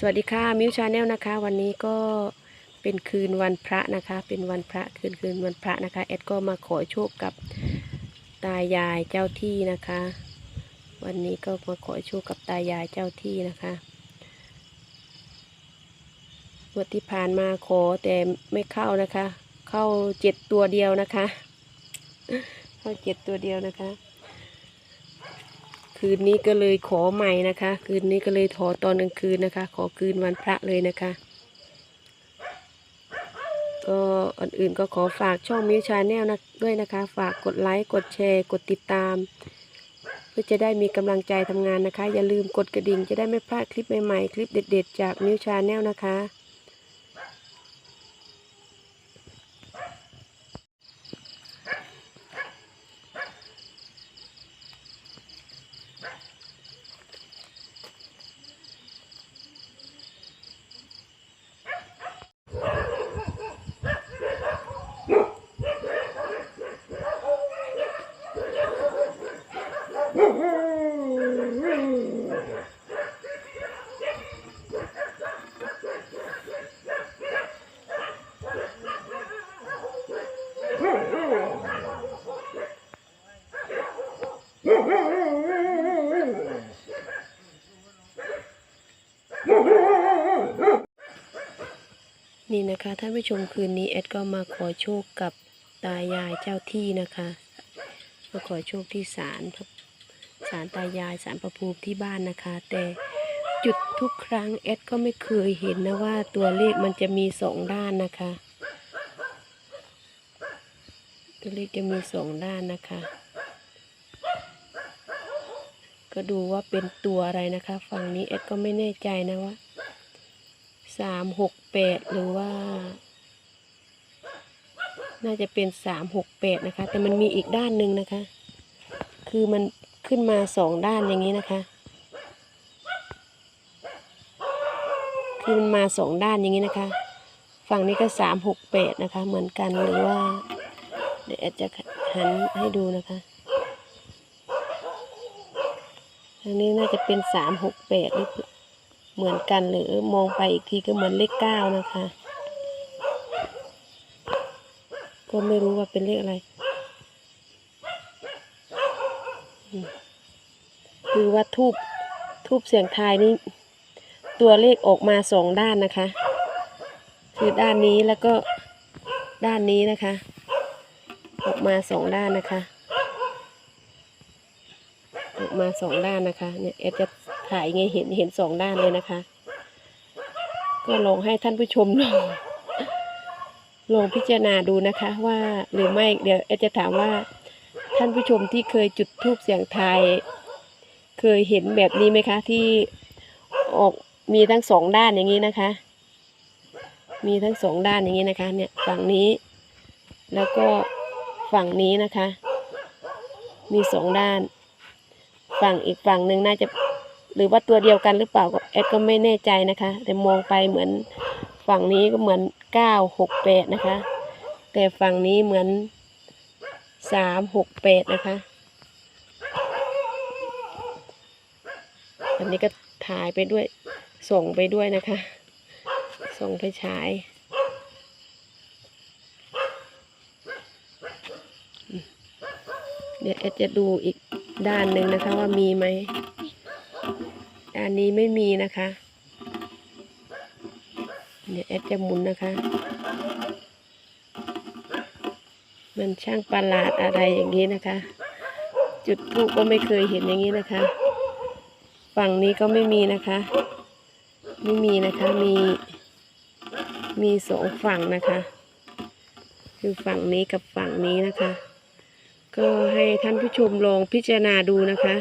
สวัสดีค่ะมิวชาแนลนะคะ วันนี้ก็เป็นคืนวันพระนะคะ เป็นวันพระคืนคืนวันพระนะคะแอดก็มาขอโชคกับตายายเจ้าที่นะคะ วันนี้ก็มาขอโชคกับตายายเจ้าที่นะคะงวดที่ผ่านมาขอแต่ไม่เข้านะคะ เข้าเจ็ดตัวเดียวนะคะ เข้าเจ็ดตัวเดียวนะคะ คืนนี้ก็เลยขอใหม่นะคะ คืนนี้ก็เลยขอตอนกลางคืนนะคะ ขอคืนวันพระเลยนะคะ ก็อันอื่นก็ขอฝากช่องมิวชาแนลนะด้วยนะคะ ฝากกดไลค์กดแชร์ กดติดตาม เพื่อจะได้มีกำลังใจทำงานนะคะ อย่าลืมกดกระดิ่งจะได้ไม่พลาดคลิปใหม่ๆ คลิปเด็ด ๆ จากมิวชาแนลนะคะ นี่นะคะท่านผู้ชมคืนนี้แอดก็มาขอโชคกับตายายเจ้าที่นะคะมาขอโชคที่ศาลศาลตายายศาลประภูมิที่บ้านนะคะ แต่จุดทุกครั้งแอดก็ไม่เคยเห็นนะว่าตัวเลขมันจะมีสองด้านนะคะ ตัวเลขจะมีสองด้านนะคะ ก็ดูว่าเป็นตัวอะไรนะคะ ฝั่งนี้แอดก็ไม่แน่ใจนะว่า สามหกแปดหรือว่า น่าจะเป็นสามหกแปดนะคะ แต่มันมีอีกด้านหนึ่งนะคะ คือมันขึ้นมาสองด้านอย่างนี้นะคะ คือมันมาสองด้านอย่างนี้นะคะ ฝั่งนี้ก็สามหกแปดนะคะ เหมือนกันหรือว่า เดี๋ยวจะหันให้ดูนะคะอันนี้น่าจะเป็นสามหกแปดหรือ เหมือนกันหรือมองไปอีกทีก็เหมือนเลขเก้านะคะ ก็ไม่รู้ว่าเป็นเลขอะไร คือว่าทูบทูบเสียงทายนี่ตัวเลขออกมาสองด้านนะคะ คือด้านนี้แล้วก็ด้านนี้นะคะ ออกมาสองด้านนะคะ ออกมาสองด้านนะคะเนี่ยแอดจะ ถ่ายไงเห็นเห็นสองด้านเลยนะคะ ก็ลองให้ท่านผู้ชมลองลองพิจารณาดูนะคะว่าหรือไม่เดี๋ยวแอดจะถามว่าท่านผู้ชมที่เคยจุดธูปเสียงทาย เคยเห็นแบบนี้ไหมคะ ที่ออกมีทั้งสองด้านอย่างนี้นะคะ มีทั้งสองด้านอย่างนี้นะคะ เนี่ยฝั่งนี้ แล้วก็ฝั่งนี้นะคะ มีสองด้าน ฝั่งอีกฝั่งหนึ่งน่าจะ หรือว่าตัวเดียวกันหรือเปล่าก็แอดก็ไม่แน่ใจนะคะ แต่มองไปเหมือนฝั่งนี้ก็เหมือนเก้าหกแปดนะคะ แต่ฝั่งนี้เหมือนสามหกแปดนะคะ อันนี้ก็ถ่ายไปด้วยส่งไปด้วยนะคะ ส่งไปฉายเดี๋ยวแอดจะดูอีกด้านหนึ่งนะคะว่ามีไหม ด้านนี้ไม่มีนะคะ เดี๋ยวแอดจะหมุนนะคะ มันช่างประหลาดอะไรอย่างนี้นะคะ จุดทูปก็ไม่เคยเห็นอย่างนี้นะคะ ฝั่งนี้ก็ไม่มีนะคะ ไม่มีนะคะ มี มีสองฝั่งนะคะ คือฝั่งนี้กับฝั่งนี้นะคะ ก็ให้ท่านผู้ชมลองพิจารณาดูนะคะ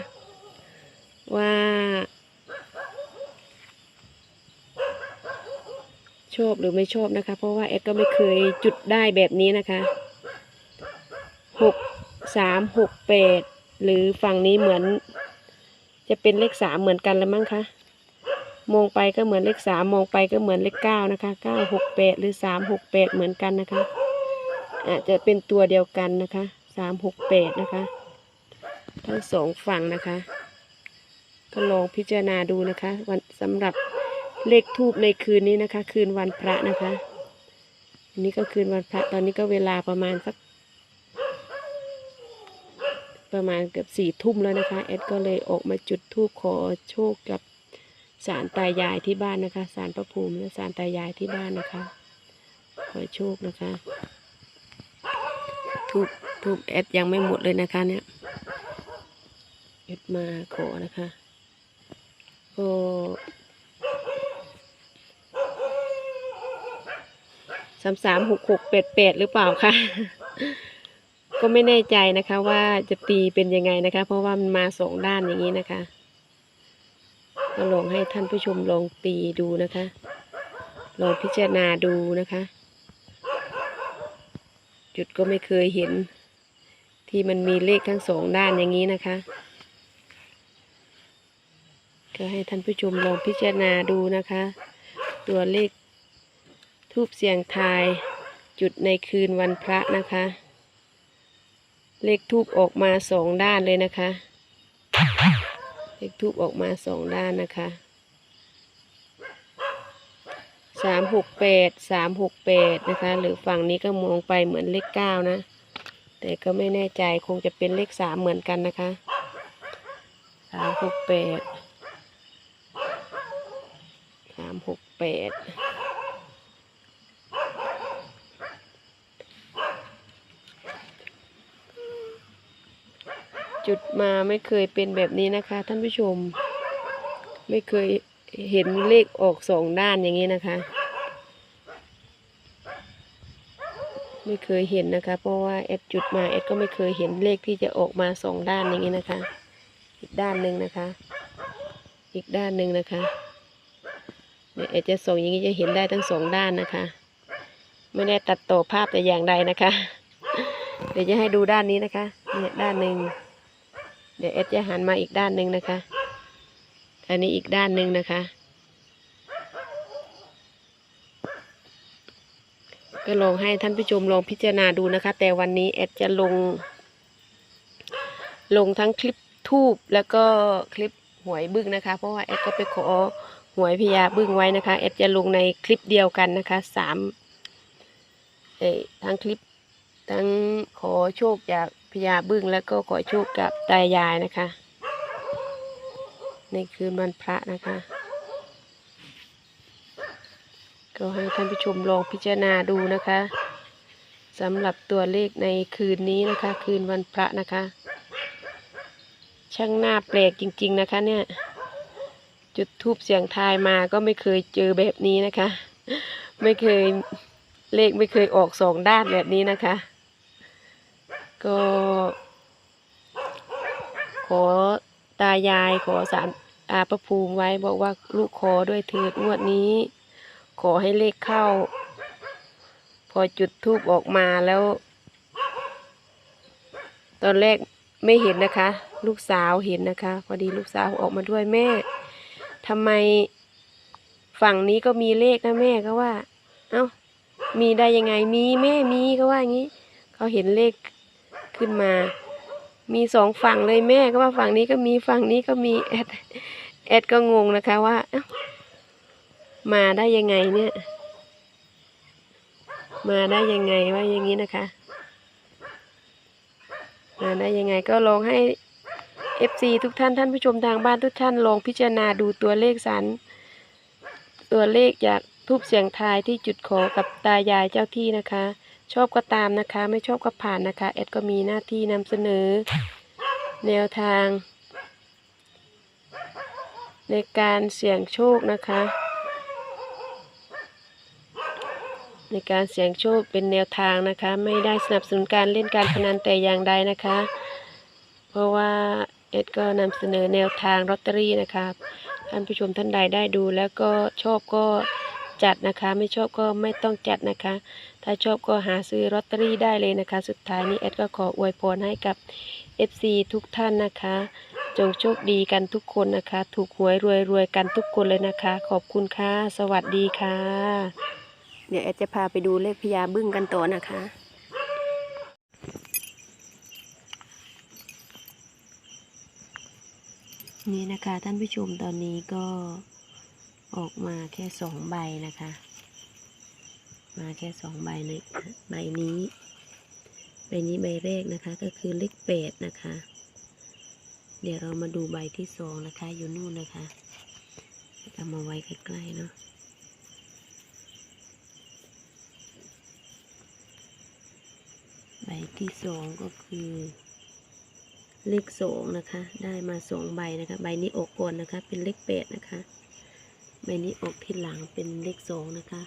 ว่า ชอบหรือไม่ชอบนะคะ เพราะว่าแอดก็ไม่เคยจุดได้แบบนี้นะคะหกสามหกแปดหรือฝั่งนี้เหมือน จะเป็นเลขสามเหมือนกันแล้วมั้งคะมองไปก็เหมือนเลขสามมองไปก็เหมือนเลขเก้านะคะเก้าหกแปดหรือสามหกแปดเหมือนกันนะคะอาจจะเป็นตัวเดียวกันนะคะสามหกแปดนะคะ ทั้งสองฝั่งนะคะ ก็ลองพิจารณาดูนะคะ วันสำหรับ เลขทูบในคืนนี้นะคะ คืนวันพระนะคะอันนี้ก็คืนวันพระตอนนี้ก็เวลาประมาณสัก ประมาณเกือบสี่ทุ่มแล้วนะคะแอดก็เลยออกมาจุดธูปขอโชคกับสารตายายที่บ้านนะคะสารพระภูมิและสารตายายที่บ้านนะคะ ขอโชคนะคะทูบทูบแอดยังไม่หมดเลยนะคะเนี่ยแอดมาขอนะคะก็ามสามหกหกแปดแปดหรือเปล่าคะก็ไม่แน่ใจนะคะว่าจะตีเป็นยังไงนะคะ เพราะว่ามันมาสองด้านอย่างนี้นะคะ ก็ลองให้ท่านผู้ชมลองตีดูนะคะ ลองพิจารณาดูนะคะ จุดก็ไม่เคยเห็น ที่มันมีเลขทั้งสองด้านอย่างนี้นะคะ ก็ให้ท่านผู้ชมลองพิจารณาดูนะคะ ตัวเลข ทูบเสียงทาย จุดในคืนวันพระนะคะ เลขทูบออกมาสองด้านเลยนะคะ เลขทูบออกมาสองด้านนะคะสามหกแปดสามหกแปดนะคะ หรือฝั่งนี้ก็มองไปเหมือนเลขเก้านะ แต่ก็ไม่แน่ใจคงจะเป็นเลขสามเหมือนกันนะคะสามหกแปดสามหกแปด จุดมาไม่เคยเป็นแบบนี้นะคะ ท่านผู้ชม ไม่เคยเห็นเลขออกสองด้านอย่างนี้นะคะ ไม่เคยเห็นนะคะ เพราะว่าแอดจุดมาแอดก็ไม่เคยเห็นเลขที่จะออกมาสองด้านอย่างนี้นะคะ อีกด้านหนึ่งนะคะ อีกด้านหนึ่งนะคะเนี่ยแอดจะส่งอย่างนี้จะเห็นได้ทั้งสองด้านนะคะ ไม่ได้ตัดต่อภาพแต่อย่างใดนะคะ เดี๋ยวจะให้ดูด้านนี้นะคะ เนี่ยด้านหนึ่ง เดี๋ยวเอสจะหันมาอีกด้านหนึ่งนะคะ อันนี้อีกด้านหนึ่งนะคะ ก็ลองให้ท่านผู้ชมลองพิจารณาดูนะคะ แต่วันนี้เอสจะลง ลงทั้งคลิปทูบแล้วก็คลิปหวยบึ้งนะคะ เพราะว่าเอสก็ไปขอหวยพญาบึ้งไว้นะคะเอสจะลงในคลิปเดียวกันนะคะสามเอ่อทั้งคลิปทั้งขอโชคจาก ญาบึ้งแล้วก็ขอโชคกับตายายนะคะ ในคืนวันพระนะคะ ก็ให้ท่านผู้ชมลองพิจารณาดูนะคะสำหรับตัวเลขในคืนนี้นะคะ คืนวันพระนะคะ ช่างหน้าแปลกจริง ๆ นะคะเนี่ย จุดทูบเสียงทายมาก็ไม่เคยเจอแบบนี้นะคะ ไม่เคยเลขไม่เคยออกสองด้านแบบนี้นะคะ ก็ขอตายายขอสารอาประภูมิไว้บอกว่าลูกขอด้วยเถิดงวดนี้ ขอให้เลขเข้า พอจุดทูบออกมาแล้ว ตอนแรกไม่เห็นนะคะ ลูกสาวเห็นนะคะ พอดีลูกสาวออกมาด้วยแม่ทำไมฝั่งนี้ก็มีเลขนะแม่ก็ว่า เอ้ามีได้ยังไงมีแม่มีก็ว่าอย่างนี้ เขาเห็นเลข ขึ้นมา มีสองฝั่งเลยแม่ก็ว่าฝั่งนี้ก็มีฝั่งนี้ก็มีแอดแอดก็งงนะคะว่ามาได้ยังไงเนี่ย มาได้ยังไงว่าอย่างนี้นะคะ มาได้ยังไงก็ลองให้ FC ทุกท่านท่านผู้ชมทางบ้านทุกท่านลองพิจารณาดูตัวเลขสันตัวเลขจากทูบเสียงทายที่จุดขอกับตายายเจ้าที่นะคะ ชอบก็ตามนะคะ ไม่ชอบก็ผ่านนะคะแอดก็มีหน้าที่นำเสนอ แนวทาง ในการเสี่ยงโชคนะคะ ในการเสี่ยงโชคเป็นแนวทางนะคะ ไม่ได้สนับสนุนการเล่นการพนันแต่อย่างใดนะคะ เพราะว่าเอ็ดก็นำเสนอแนวทางลอตเตอรี่นะคะท่านผู้ชมท่านใดได้ดูแล้วก็ชอบก็ จัดนะคะ ไม่ชอบก็ไม่ต้องจัดนะคะ ถ้าชอบก็หาซื้อลอตเตอรี่ได้เลยนะคะ สุดท้ายนี้เอ็ดก็ขออวยพรให้กับ FC ทุกท่านนะคะ จงโชคดีกันทุกคนนะคะ ถูกหวยรวยรวยกันทุกคนเลยนะคะ ขอบคุณค่ะ สวัสดีค่ะ เดี๋ยวแอดจะพาไปดูเลขพญาบึ้งกันต่อนะคะนี่นะคะท่านผู้ชมตอนนี้ก็ ออกมาแค่สองใบนะคะ มาแค่สองใบในใบนี้ใบนี้ใบแรกนะคะก็คือเลขแปดนะคะ เดี๋ยวเรามาดูใบที่สองนะคะอยู่นู่นนะคะเอามาไว้ใกล้ๆเนาะใบที่สองก็คือ เลขสองนะคะ ได้มาสองใบนะคะ ใบนี้ออกก่อนนะคะ เป็นเลขแปดนะคะ ใบนี้ออกที่หลังเป็นเลขสองนะคะ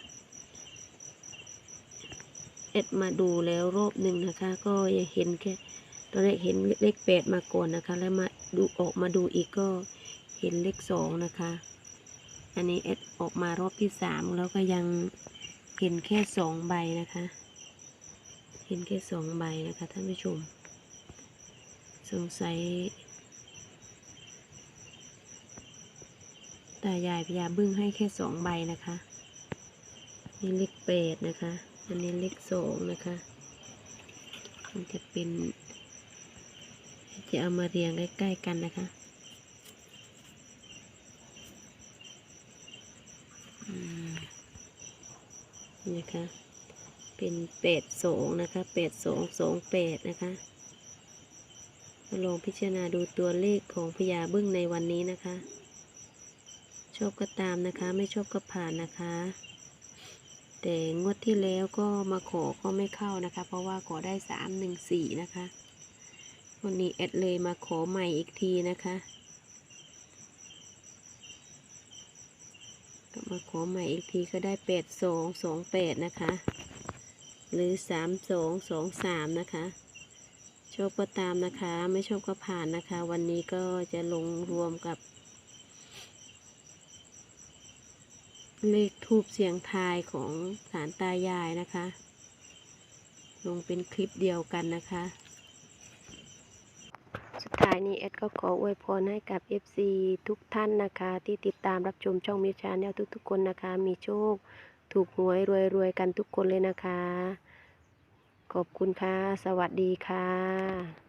เอ็ดมาดูแล้วรอบหนึ่งนะคะ ก็ยังเห็นแค่ตอนแรกเห็นเลขแปดมาก่อนนะคะ แล้วมาดูออกมาดูอีกก็เห็นเลขสองนะคะ อันนี้เอ็ดออกมารอบที่สามแล้วก็ยังเห็นแค่สองใบนะคะ เห็นแค่สองใบนะคะท่านผู้ชม สงสัย ตายายพญาบึ้งให้แค่สองใบนะคะ นี่เลขแปดนะคะ อันนี้เลขสองนะคะ มันจะเป็น จะเอามาเรียงใกล้ๆกันนะคะนี่นะคะ เป็นแปดสองนะคะแปดสองสองแปดนะคะมาลองพิจารณาดูตัวเลขของพญาบึ้งในวันนี้นะคะ ชอบก็ตามนะคะ ไม่ชอบก็ผ่านนะคะ แต่งวดที่แล้วก็มาขอก็ไม่เข้านะคะ เพราะว่าขอได้สามหนึ่งสี่นะคะวันนี้แอดเลยมาขอใหม่อีกทีนะคะก็มาขอใหม่อีกทีก็ได้แปดสองสองแปดนะคะ หรือสามสองสองสามนะคะชอบก็ตามนะคะ ไม่ชอบก็ผ่านนะคะ วันนี้ก็จะลงรวมกับ เลขทูบเสียงทายของสารตายายนะคะ ลงเป็นคลิปเดียวกันนะคะ สุดท้ายนี้แอดก็ขออวยพรให้กับ FC ทุกท่านนะคะ ที่ติดตามรับชมช่องมิวชาแนลทุกๆคนนะคะ มีโชค ถูกหวยรวยๆกันทุกคนเลยนะคะ ขอบคุณค่ะ สวัสดีค่ะ